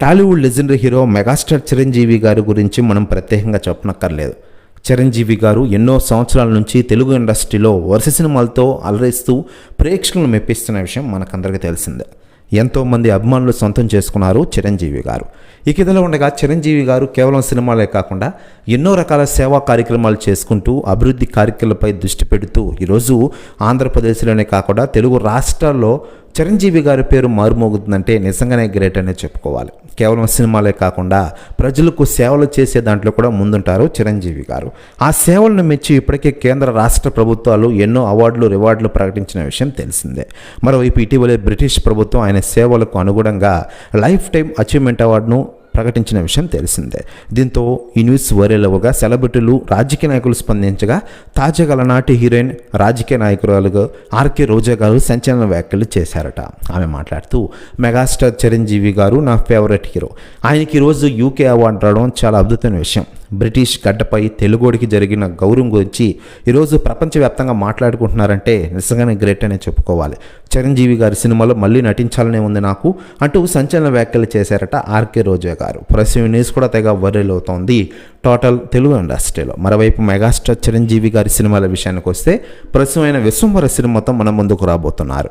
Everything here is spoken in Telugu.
Tollywood legendary hero megastar Chiranjeevi గారి గురించి మనం ప్రత్యేకంగా చెప్పనక్కర్లేదు. చిరంజీవి గారు ఎన్నో సంవత్సరాల నుంచి తెలుగు ఇండస్ట్రీలో వరుస సినిమాలతో అలరిస్తూ ప్రేక్షకులను మెప్పిస్తున్న విషయం మనకందరికీ తెలిసిందే. ఎంతోమంది అభిమానులు సొంతం చేసుకున్నారు చిరంజీవి గారు. ఇక ఇదిలో ఉండగా చిరంజీవి గారు కేవలం సినిమాలే కాకుండా ఎన్నో రకాల సేవా కార్యక్రమాలు చేసుకుంటూ అభివృద్ధి కార్యక్రమాలపై దృష్టి పెడుతూ ఈరోజు ఆంధ్రప్రదేశ్లోనే కాకుండా తెలుగు రాష్ట్రాల్లో చిరంజీవి గారి పేరు మారుమోగుతుందంటే నిజంగానే గ్రేట్ అనే చెప్పుకోవాలి. కేవలం సినిమాలే కాకుండా ప్రజలకు సేవలు చేసే దాంట్లో కూడా ముందుంటారు చిరంజీవి గారు. ఆ సేవలను మెచ్చి ఇప్పటికే కేంద్ర రాష్ట్ర ప్రభుత్వాలు ఎన్నో అవార్డులు రివార్డులు ప్రకటించిన విషయం తెలిసిందే. మరోవైపు ఇటీవలే బ్రిటిష్ ప్రభుత్వం ఆయన సేవలకు అనుగుణంగా లైఫ్ టైం అచీవ్మెంట్ అవార్డును ప్రకటించిన విషయం తెలిసిందే. దీంతో ఈ న్యూస్ వైరల్ సెలబ్రిటీలు రాజకీయ నాయకులు స్పందించగా తాజాగా నాటి హీరోయిన్ రాజకీయ నాయకురాలుగా ఆర్కే రోజా గారు సంచలన వ్యాఖ్యలు చేశారట. ఆమె మాట్లాడుతూ మెగాస్టార్ చిరంజీవి గారు నా ఫేవరెట్ హీరో. ఆయనకి ఈరోజు యూకే అవార్డు రావడం చాలా అద్భుతమైన విషయం. బ్రిటిష్ గడ్డపై తెలుగోడికి జరిగిన గౌరవం గురించి ఈరోజు ప్రపంచవ్యాప్తంగా మాట్లాడుకుంటున్నారంటే నిజంగానే గ్రేట్ అనే చెప్పుకోవాలి. చిరంజీవి గారి సినిమాలో మళ్ళీ నటించాలనే ఉంది నాకు అంటూ సంచలన వ్యాఖ్యలు చేశారట ఆర్కే రోజా గారు. ప్రస్తుతం న్యూస్ కూడా తెగ వైరల్ అవుతోంది. టోటల్ తెలుగు ఇండస్ట్రీలో మరోవైపు మెగాస్టార్ చిరంజీవి గారి సినిమాల విషయానికి వస్తే ప్రస్తుతమైన విశ్వంవర సినిమాతో మన ముందుకు రాబోతున్నారు.